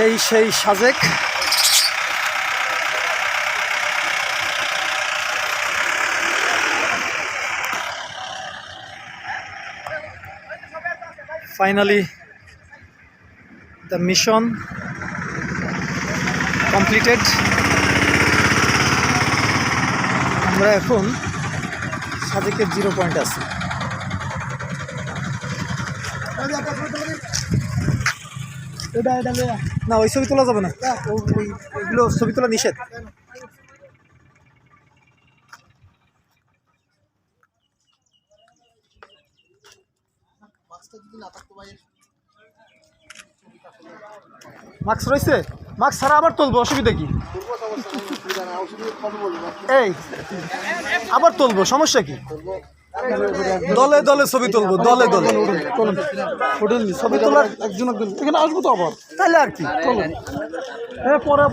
এই সেই Sajek. Finally the mission completed আমরা এখন সাজেকের জিরো পয়েন্ট আছে। না, ওই ছবি তোলা যাবে না। ওইগুলো ছবি তোলা নিষেধ। মাস্ক রয়েছে? মাস্ক ছাড়া আবার তুলবো, অসুবিধা কি? এই, আবার তুলবো, সমস্যা কি? দলে দলে ছবি তুলবো দলে দলে। ছবি তোলার একজন একজন এখানে আসব তো আবার। তাহলে আর কি? হ্যাঁ পরে